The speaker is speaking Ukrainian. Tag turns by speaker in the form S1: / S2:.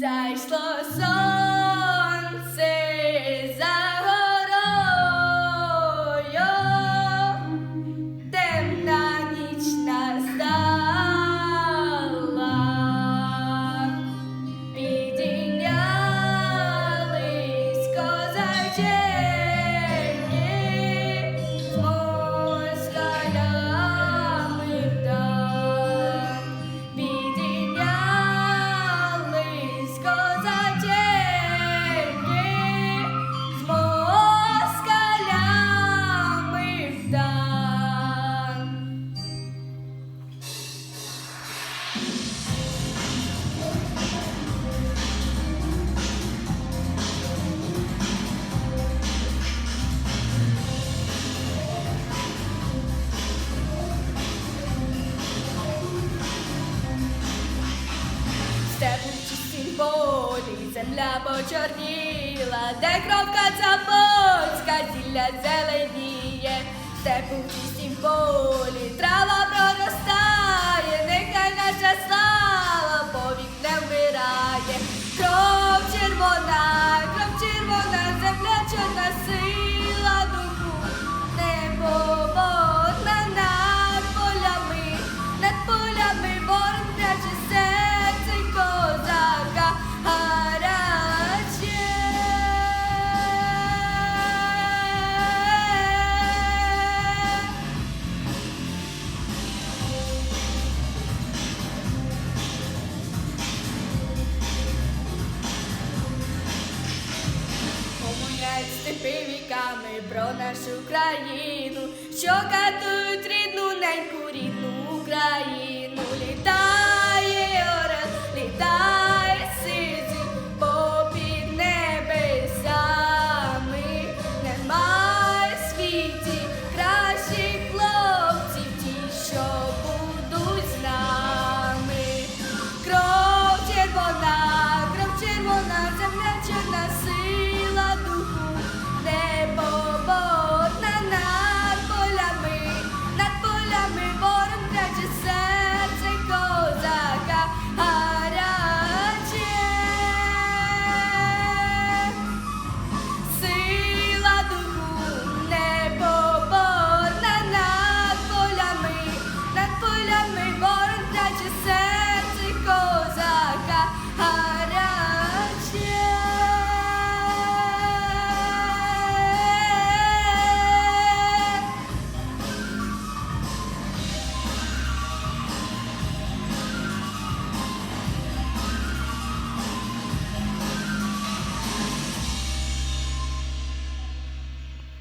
S1: Zajszło są полі, земля почорніла, де кровка цапоцька, зілля зеленіє, степу в чистім полі, трава проростає, нехай наша слава повік не вмирає. Кров червона, кров червона, земля чорна сила Помоляють степи віками про нашу країну, що катують рідну неньку, рідну Україну.